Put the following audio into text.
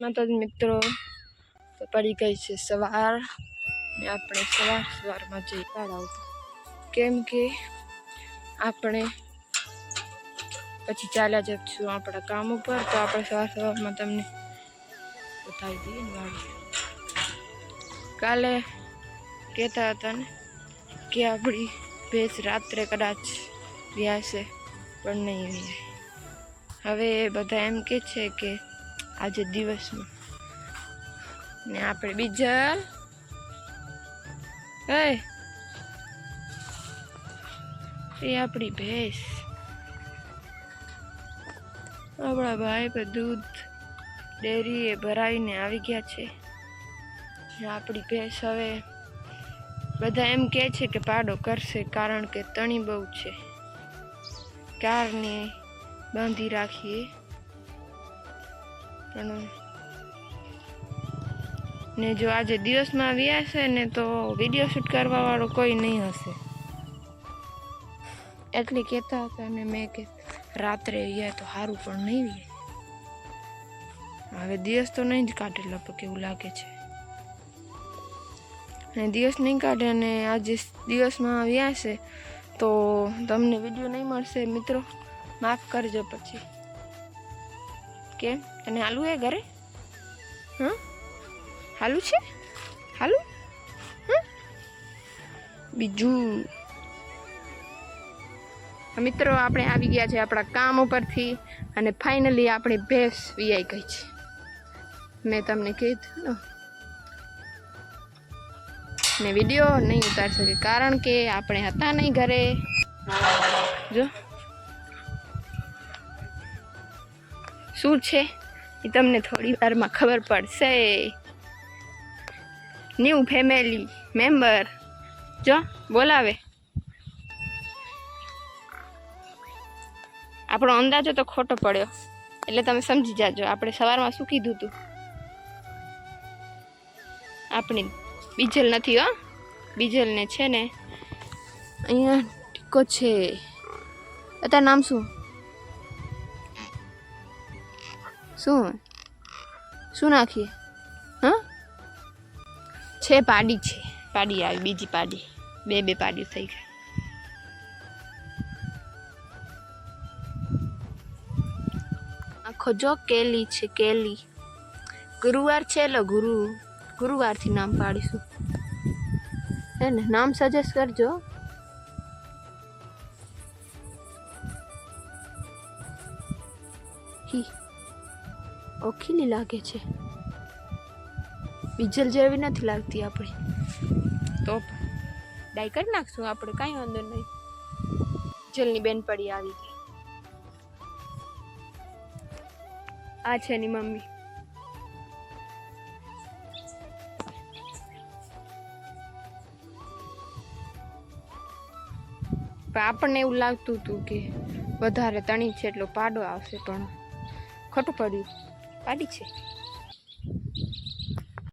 માતાજી મિત્રો તો પડી ગઈ છે સવાર. ને આપણે સવાર સવારમાં જઈ તળાવ કેમ કે આપણે પછી ચાલ્યા જઈશું આપણા કામ ઉપર. તો આપણે સવાર સવારમાં તમને બતાવી દઈએ કાલે કહેતા હતા ને કે આપણી ભેંસ રાત્રે કદાચ વ્યાસે પણ નહીં હવે હવે બધા એમ કે છે કે આજે દિવસમાં ને આપણે બીજા એ આપણી ભેંસ. આપણા ભાઈ પર દૂધ ડેરી એ ભરાવીને આવી ગયા છે. આપણી ભેંસ હવે બધા એમ કહે છે કે પાડો કરશે કારણ કે તણી બહુ છે. કારની બાંધી રાખીએ? પણ ને જો આજે દિવસમાં આવ્યા છે ને તો વીડિયો શૂટ કરવા વાળો કોઈ નહીં હશે. એટલે કહેતા હતા ને મેં કે રાત્રે આવ્યા તો સારું પણ નહીં વ્યાય હવે દિવસ તો નહીં જ કાઢે લગભગ એવું લાગે છે. અને દિવસ નહીં કાઢે અને આજે દિવસમાં આવ્યા છે તો તમને વીડિયો નહીં મળશે. મિત્રો, માફ કરજો પછી. કેમ તને હાલું હે ઘરે? હં હાલું છે? હાલું હં? બીજું? મિત્રો આપણે આવી ગયા છે આપણા કામ ઉપરથી અને ફાઇનલી આપણી ભેંસ વીઆઈ ગઈ છે. મેં તમને કીધું ને. ને વીડિયો નહીં ઉતારી શકે કારણ કે આપણે હતા નહીં ઘરે. જો. શું છે? એ તમને થોડી વારમાં ખબર પડશે. ન્યૂ ફેમિલી મેમ્બર જો, બોલાવે. આપણો અંદાજો તો ખોટો પડ્યો. એટલે તમે સમજી જાજો, આપણે સવારમાં શું કીધું હતું આપણી બીજલ નથી હો. બીજલને છે ને, અહીંયા ટીકો છે. અત્યારે નામ શું? શું? શું નાખીએ? હા? છે પાડી છે. પાડી આવી, બીજી પાડી. બે બે પાડી થઈ ગઈ. આખો જો કેલી છે, કેલી. ગુરુવાર છે એટલે ગુરુ, ગુરુવારથી નામ પાડીશું. હે ને, નામ સજેસ્ટ કરજો. હી. ઓખીલી લાગે છે. બીજલ જેવી નથી લાગતી આપણી. તો ડાય કરી નાખશું આપણે કાંઈ વાંધો નહીં. બીજલની બેન પડી આવી ગઈ. આ છે એની મમ્મી. પણ આપણને એવું લાગતું હતું કે વધારે તણી છે એટલો પાડો આવશે પણ ખોટું પડ્યું. પાડી છે.